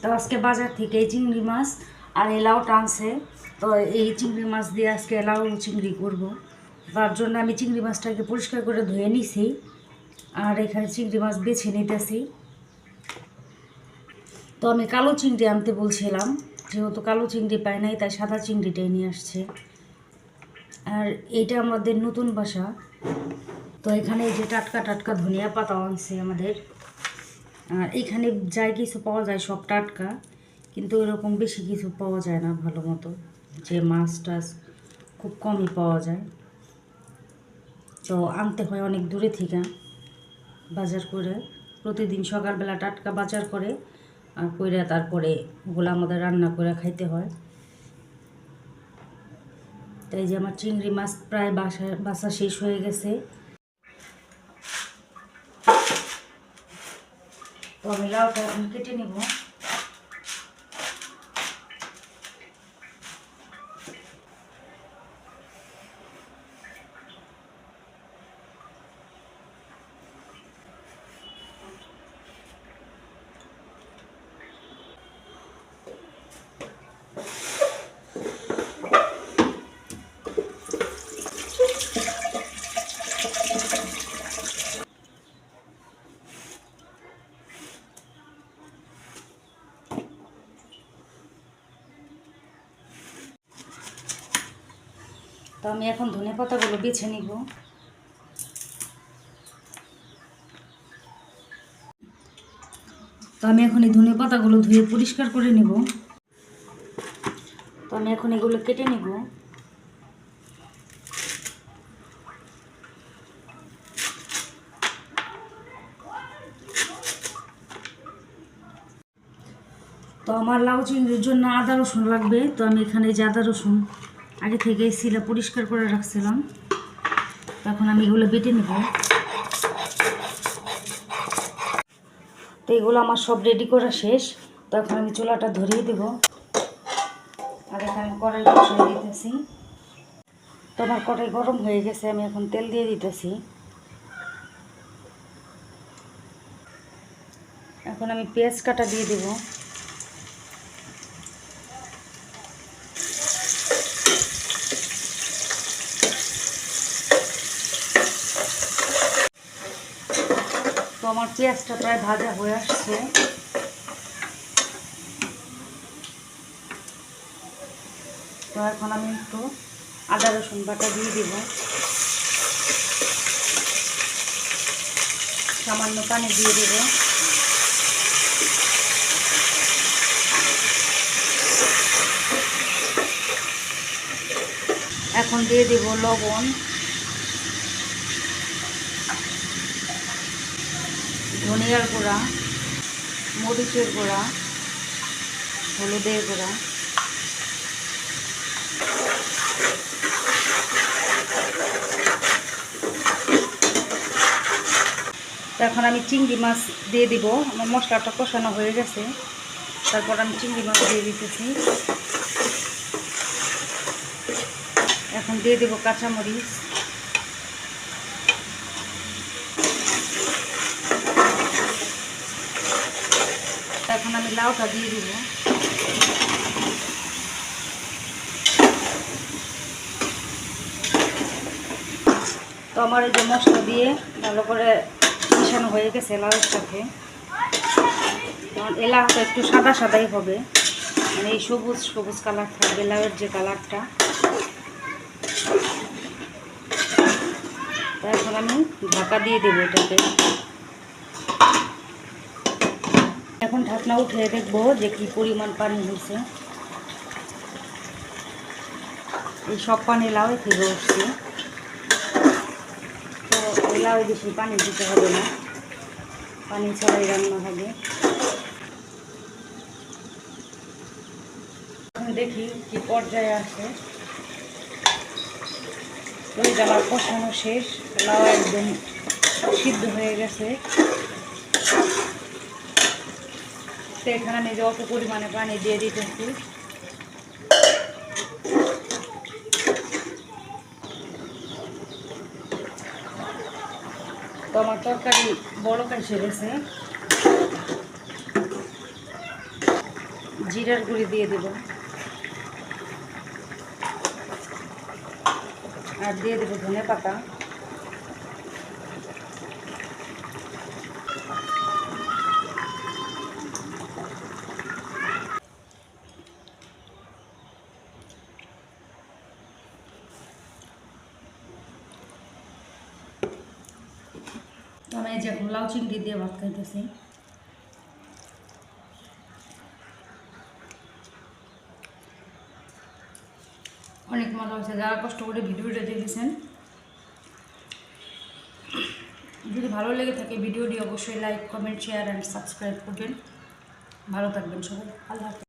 তো আজকে বাজার থেকে এই চিংড়ি মাছ আর এই লাউটা আনছে তো এই চিংড়ি মাছ দিয়ে আজকে লাউ চিংড়ি করব। তার জন্য আমি চিংড়ি মাছটাকে পরিষ্কার করে ধুয়ে নিছি আর এখানে চিংড়ি মাছ বেছে নিতেছি। তো আমি কালো চিংড়ি আনতে বলছিলাম, যেহেতু কালো চিংড়ি পাই নাই, তাই সাদা চিংড়িটাই নিয়ে আসছে। আর এইটা আমাদের নতুন বাসা। তো এখানে যে টাটকা টাটকা ধনিয়া পাতা আনছে আমাদের। আর এখানে যাই কিছু পাওয়া যায় সব টাটকা, কিন্তু এরকম বেশি কিছু পাওয়া যায় না ভালো মতো। যে মাছ টাছ খুব কমই পাওয়া যায়। তো আনতে হয় অনেক দূরে থেকে বাজার করে। প্রতিদিন সকালবেলা টাটকা বাজার করে আর কইরা তারপরে ওগুলো আমাদের রান্না করে খাইতে হয়। তাই যে আমার চিংড়ি মাছ প্রায় বাসা বাসা শেষ হয়ে গেছে। লাউটা এখন কেটে নেব। আমি এখন ধনে পাতাগুলো বেছে নিব। তো আমি এখন এই ধনে পাতাগুলো ধুয়ে পরিষ্কার করে নেব। তো আমি এখন এগুলো কেটে নেব। তো আমার লাউ চিংড়ির জন্য আদা রসুন লাগবে। তো আমি এখানে যে আদা রসুন আগে থেকে শিলা পরিষ্কার করে রাখছিলাম। তখন আমি এগুলো বেটে নেব। তো এগুলো আমার সব রেডি করা শেষ। তখন আমি চুলাটা ধরিয়ে দেব। আর এখানে কড়াই বসিয়ে দিতেছি। তো আমার কড়াই গরম হয়ে গেছে, আমি এখন তেল দিয়ে দিতেছি। এখন আমি পেঁয়াজ কাটা দিয়ে দেবো। আমার পেঁয়াজটা প্রায় ভাজা হয়ে আসছে। তো এখন আমি একটু আদা, রসুন বাটা দিয়ে দিব। সামান্য পানি দিয়ে দেব। এখন দিয়ে দেব লবণ। ধনিয়ার গুঁড়া, মরিচের গুঁড়া, হলুদের গুঁড়া। এখন আমি চিংড়ি মাছ দিয়ে দিব। আমার মশলাটা কষানো হয়ে গেছে। তারপর আমি চিংড়ি মাছ দিয়ে দিতেছি। এখন দিয়ে দেবো কাঁচামরিচ এখন আমি লাউটা দিয়ে দিব তো আমার এই যে মশলা দিয়ে ভালো করে মিশানো হয়ে গেছে লাউয়ের সাথে কারণ একটু সাদা সাদাই হবে। মানে এই সবুজ সবুজ কালার থাকবে লাউয়ের যে কালারটা। এখন আমি ঢাকা দিয়ে দেবো এটাকে। এখন ঢাকনা উঠে দেখব যে কি পরিমাণ পানি হয়েছে। এই সব পানি লাউ থেকে উঠছে। তো লাউ বেশি পানি দিতে হবে না। পানি ছাড়াই রান্না হবে। এখন দেখি কি পর্যায়ে আসে। ওই আমার কষানো শেষ। লাউ একদম সিদ্ধ হয়ে গেছে। তো এখানে আমি অল্প পরিমাণে পানি দিয়ে দিতেছি। তো আমার তরকারি বড় কাছে গেছে জিরার গুঁড়ি দিয়ে দেব। আর দিয়ে দেবো ধনে পাতা। আমি এই যে এখন লাউ চিংড়ি দিয়ে ভাত খাইতেছি অনেক মজা হয়েছে, যারা কষ্ট করে ভিডিওটা দেখেছেন, যদি ভালো লেগে থাকে ভিডিওটি অবশ্যই like comment share and subscribe করবেন ভালো থাকবেন সবাই, আল্লাহ।